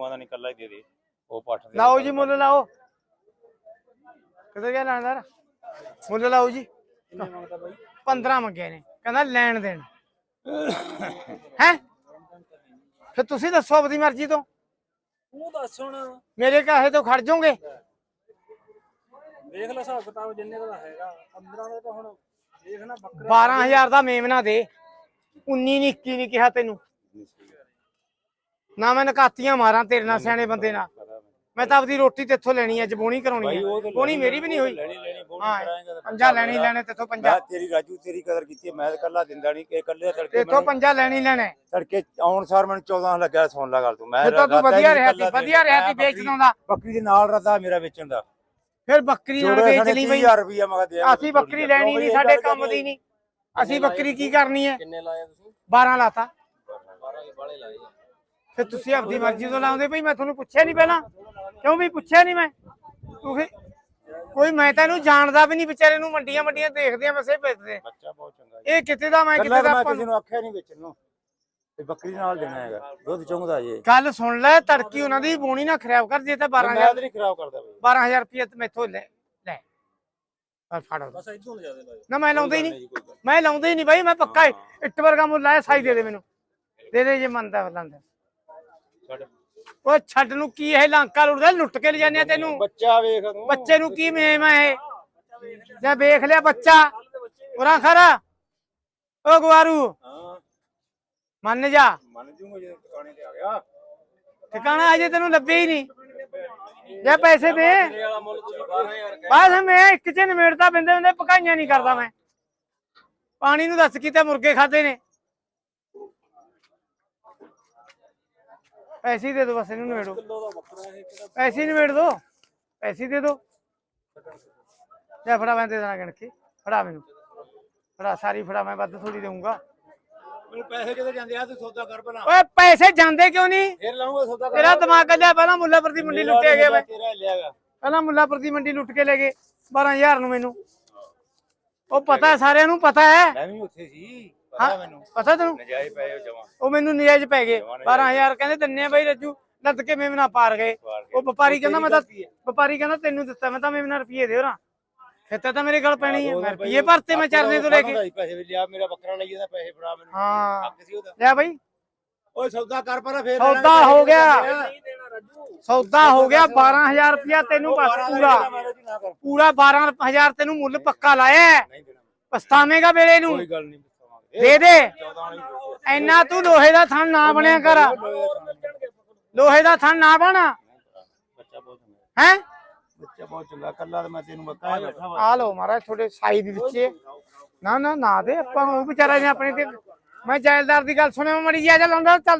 ਦਾ ਨਹੀਂ ਕੱਲਾ ਹੀ ਦੇ ਦੇ ਉਹ ਪੱਠ ਦੇ ਲਾਓ ਜੀ ਮੁੱਲ ਲਾਓ। ਕਿੱਥੇ ਗਿਆ ਲੈਣਦਾਰ ਮੁੱਲ ਲਾਓ ਜੀ। 15 ਮੰਗੇ ਨੇ ਕਹਿੰਦਾ ਲੈਣ ਦੇਣ। ਹੈ? ਫਿਰ ਤੁਸੀਂ ਦੱਸੋ ਆਪਣੀ ਮਰਜ਼ੀ ਤੋਂ। ਤੂੰ ਦੱਸ ਹੁਣ। ਮੇਰੇ ਕਹੇ ਤੋਂ ਖੜ ਜਾਓਗੇ? ਦੇਖ ਲੈ ਹਿਸਾਬ ਕਿਤਾਬ ਜਿੰਨੇ ਦਾ ਹੈਗਾ। 15 ਦਾ ਤਾਂ ਹੁਣ ਦੇਖ ਨਾ ਬੱਕਰਾ। 12000 ਦਾ ਮੇਮਨਾ ਦੇ। 19 ਨਹੀਂ 21 ਨਹੀਂ ਕਿਹਾ ਤੈਨੂੰ। ਨਾ ਮੈਂ ਨਕਾਤੀਆਂ ਮਾਰਾਂ ਤੇਰੇ ਨਾਲ ਸਿਆਣੇ ਬੰਦੇ ਨਾਲ। ਮੈਂ ਤਾਂ ਆਪਦੀ ਰੋਟੀ ਤੇਥੋਂ ਲੈਣੀ ਹੈ ਜਬੋਣੀ ਕਰਾਉਣੀ ਹੈ ਤਾਂ ਬੋਣੀ ਮੇਰੀ ਵੀ ਨਹੀਂ ਹੋਈ। ਹਾਂ ਤਾਂ ਪੰਜਾ ਲੈਣੀ ਲੈਣੇ। ਤੇਥੋਂ ਪੰਜਾ। ਮੈਂ ਤੇਰੀ ਰਾਜੂ ਤੇਰੀ ਕਦਰ ਕੀਤੀ ਮੈਂ ਤਾਂ ਕੱਲਾ ਦਿੰਦਾ ਨਹੀਂ ਕਿ ਕੱਲੇ ਤੜਕੇ ਤੇਥੋਂ ਪੰਜਾ ਲੈਣੀ ਲੈਣੇ। ਤੜਕੇ ਆਉਣ ਸਾਰ ਮੈਨੂੰ 14 ਲੱਗਿਆ ਸੁਣ ਲਾ ਗੱਲ ਤੂੰ। ਮੈਂ ਤਾਂ ਤੂੰ ਵਧੀਆ ਰਿਹਾ ਸੀ ਵਧੀਆ ਰਿਹਾ ਸੀ ਮੈਂ ਵੇਚਣ ਦਾ। ਬੱਕਰੀ ਦੇ ਨਾਲ ਰਦਾ ਮੇਰਾ ਵੇਚਣ ਦਾ। ਫਿਰ ਬੱਕਰੀ ਨਾਲ ਵੇਚ ਲਈ ਬਈ। 30000 ਰੁਪਇਆ ਮੈਂ ਦੇ ਅਸੀਂ ਬੱਕਰੀ ਲੈਣੀ ਨਹੀਂ ਸਾਡੇ ਕੰਮ ਦੀ ਨਹੀਂ। ਅਸੀਂ ਬੱਕਰੀ ਕੀ ਕਰਨੀ ਹੈ ਕਿੰਨੇ ਲਾਏ ਤੁਸੀਂ? 12 ਲਾਤਾ। 12 ਹੀ ਬਾਲੇ ਲਾਏ ਫਿਰ ਤੁਸੀਂ ਆਪਦੀ ਮਰਜ਼ੀ ਤੋਂ ਲਾਉਂਦੇ ਭਈ ਮੈਂ ਤੁਹਾਨੂੰ ਪੁੱਛਿਆ ਨਹੀਂ ਪਹਿਲਾਂ। ਕਿਉਂ ਵੀ ਪੁੱਛਿਆ ਨਹੀਂ ਮੈਂ? ਤੁਸੀਂ ਕੋਈ ਮੈਂ ਤਾਂ ਇਹਨੂੰ ਜਾਣਦਾ ਵੀ ਨਹੀਂ ਵਿਚਾਰੇ ਨੂੰ ਮੰਡੀਆਂ ਮੰਡੀਆਂ ਦੇਖਦੇ ਆ ਬਸੇ ਵੇਚਦੇ ਬੱਚਾ ਬਹੁਤ ਚੰਗਾ ਇਹ ਕਿਤੇ ਦਾ ਮੈਂ ਕਿਤੇ ਦਾ ਮੈਂ ਆਪਾਂ ਕਿਸੇ ਨੂੰ ਆਖਿਆ ਨਹੀਂ ਵੇਚਣ ਨੂੰ। ਤੇ ਬੱਕਰੀ ਦੇ ਨਾਲ ਦੇਣਾ ਹੈਗਾ ਦੁੱਧ ਚੁੰਗਦਾ ਜੇ। ਗੱਲ ਸੁਣ ਲੈ ਤੜਕੀ ਉਹਨਾਂ ਦੀ ਬੋਣੀ ਨਾ ਖਰਾਬ ਕਰ ਜੇ ਤਾਂ ਮੈਂ 12000 ਤਾਂ ਨਹੀਂ ਖਰਾਬ ਕਰਦਾ ਬਈ। 12000 ਰੁਪਏ ਤੇ ਮੈਥੋਂ ਲੈ ਲੈ। ਆ ਫੜ ਬਸ ਇਦੋਂ ਨੂੰ ਜ਼ਿਆਦਾ ਲਾਏ ਨਾ ਮੈਂ ਲਾਉਂਦਾ ਹੀ ਨਹੀਂ। ਮੈਂ ਲਾਉਂਦਾ ਹੀ ਨਹੀਂ ਬਾਈ ਮੈਂ ਪੱਕਾ ਇੱਟ ਵਰਗਾ ਮੁੱਲ ਲਾਇਆ ਸਾਈ ਦੇ ਦੇ ਮੈਨੂੰ। ਦੇ ਦੇ ਜੇ ਮੰਨਦਾ ਲੰਦਾ ਛੱਡ ਉਹ ਛੱਡ ਨੂੰ ਕੀ ਇਹ ਲਾਂਕਾ ਲੁੱਟਦਾ ਲੁੱਟ ਕੇ ਲੈ ਜਾਂਦੇ ਆ ਤੈਨੂੰ। ਬੱਚਾ ਵੇਖ ਤੂੰ। ਬੱਚੇ ਨੂੰ ਕੀ ਮੇਮ ਹੈ ਇਹ? ਜੇ ਵੇਖ ਲਿਆ ਬੱਚਾ। ਉਰਾ ਖਰਾ ਓ ਗਵਾਰੂ ਹਾਂ। ਮੰਨ ਜਾ। ਮੰਨ ਜੂਗਾ ਜੇ ਟਿਕਾਣੇ ਤੇ ਆ ਗਿਆ। ਠਿਕਾਣਾ ਅਜੇ ਤੈਨੂੰ ਲੱਭੇ ਹੀ ਨਹੀਂ। ਜੇ ਪੈਸੇ ਦੇ। ਮੇਰੇ ਵਾਲਾ ਮੁੱਲ ਤੁਸੀਂ 12000 ਬਸ ਮੈਂ ਇੱਕ ਚ ਨਿਮੇੜਦਾ ਬਿੰਦੇ ਬਿੰਦੇ ਪਕਾਈਆਂ ਨਹੀਂ ਕਰਦਾ ਮੈਂ। ਪਾਣੀ ਨੂੰ ਦੱਸ ਕੀਤੇ ਮੁਰਗੇ ਖਾਦੇ ਨੇ। ਪੈਸੇ ਹੀ ਦੇ ਦੋ ਬਸ ਇਹਨੂੰ ਨਿਮੇੜੋ ਕਿਲੋ ਦਾ ਬੱਕਰਾ ਇਹ ਕਿਹੜਾ ਪੈਸੇ? ਹੀ ਦੋ। ਪੈਸੇ ਹੀ ਦੇ ਦੋ ਲੈ ਫੜਾ ਮੈਂ ਦੇ ਦੇਣਾ ਗਿਣ ਕੇ। ਫੜਾ ਮੈਨੂੰ। ਫੜਾ ਸਾਰੀ ਫੜਾ ਮੈਂ ਵੱਧ ਥੋੜੀ ਦੇਊਂਗਾ। ਮੈਨੂੰ ਪੈਸੇ ਕਿਤੇ ਜਾਂਦੇ? ਆ ਤੂੰ ਸੌਦਾ ਕਰ ਪਹਿਲਾਂ ਓਏ ਪੈਸੇ ਜਾਂਦੇ ਕਿਉਂ ਨਹੀਂ? ਫੇਰ ਲਾਉਂਗਾ ਸੌਦਾ ਤੇਰਾ ਦਿਮਾਗ ਕੱਲਿਆ ਪਹਿਲਾਂ ਮੁੱਲਾਪੁਰ ਦੀ ਮੰਡੀ ਲੁੱਟੇ ਗਏ ਵੇ। ਤੇਰਾ ਲਿਆਗਾ ਪਹਿਲਾਂ ਮੁੱਲਾਪੁਰ ਦੀ ਮੰਡੀ ਲੁੱਟ ਕੇ ਲੈ ਗਏ 12000 ਨੂੰ ਮੈਨੂੰ। ਉਹ ਪਤਾ ਹੈ, ਸਾਰਿਆਂ ਨੂੰ ਪਤਾ ਹੈ। ਮੈਂ ਵੀ ਉੱਥੇ ਸੀ ਪਤਾ ਮੈਨੂੰ। ਪਤਾ ਤੈਨੂੰ? ਨਜਾਇਜ਼ ਪਏ ਜਮਾ। ਉਹ ਮੈਨੂੰ ਨਿਆਜ ਪੈ ਗਏ। 12000 ਕਹਿੰਦੇ ਦਿੰਨੇ ਆ ਬਾਈ ਰੱਜੂ ਲੱਦ ਕੇ ਮੇਮਨਾ ਪਾਰ ਗਏ। ਉਹ ਵਪਾਰੀ ਕਹਿੰਦਾ ਮੈਂ ਤਾਂ ਵਪਾਰੀ ਕਹਿੰਦਾ ਤੈਨੂੰ ਦਿੱਤਾ ਮੈਂ ਤਾਂ ਮੇਮਨਾ ਰੁਪਏ ਦੇ ਹੋਰਾਂ ਫਿਰ ਤਾਂ ਮੇਰੇ ਗਲ ਪੈਣੀ ਹੈ। ਮੈਂ ਰੁਪਏ ਭਰਤੇ ਮੈਂ ਚਰਨੇ ਤੋਂ ਲੈ ਕੇ ਪੈਸੇ ਵੀ ਲਿਆ ਮੇਰਾ ਬੱਕਰਾ ਲਈ ਜਾਂਦਾ ਪੈਸੇ ਫੜਾ ਮੈਨੂੰ। ਹਾਂ। ਲੈ ਬਾਈ। ਓਏ ਸੌਦਾ ਕਰ ਪਰ ਫੇਰ ਸੌਦਾ ਹੋ ਗਿਆ। ਨਹੀਂ ਦੇਣਾ ਰਾਜੂ। ਸੌਦਾ ਹੋ ਗਿਆ 12000 ਰੁਪਇਆ ਤੈਨੂੰ ਬਸ ਪੂਰਾ। ਪੂਰਾ 12000 ਤੈਨੂੰ ਮੁੱਲ ਪੱਕਾ ਲਾਇਆ ਹੈ। ਪਛਤਾਵੇਂਗਾ ਵੇਲੇ ਨੂੰ। ਕੋਈ ਗੱਲ ਨਹੀਂ ਦੱਸਾਂਗੇ ਦੇ ਦੇ। 14 ਵਾਲੀ ਐਨਾ ਤੂੰ ਲੋਹੇ ਦਾ ਥਣ ਨਾ ਬਣਿਆ ਕਰ। ਲੋਹੇ ਦਾ ਥਣ ਨਾ ਬਣ। ਬੱਚਾ ਬਹੁਤ ਚੰਗਾ। ਹੈ? ਬੱਚਾ ਬਹੁਤ ਚੰਗਾ। ਕੱਲਾ ਤਾਂ ਮੈਂ ਤੈਨੂੰ ਬੈਠਾ ਵਾ। ਆ ਲਓ ਮਹਾਰਾਜ ਤੁਹਾਡੇ ਸਾਈ ਦੇ ਵਿੱਚ ਨਾ ਨਾ ਨਾ ਦੇ। ਆਪਾਂ ਉਹ ਵਿਚਾਰਾ ਨੇ ਆਪਣੇ ਤੇ ਮੈਂ ਜਾਇਲਦਾਰ ਦੀ ਗੱਲ ਸੁਣਿਆ ਮੜੀ ਜੀ ਆ ਜਾ ਲਾਉਂਦਾ ਚੱਲ।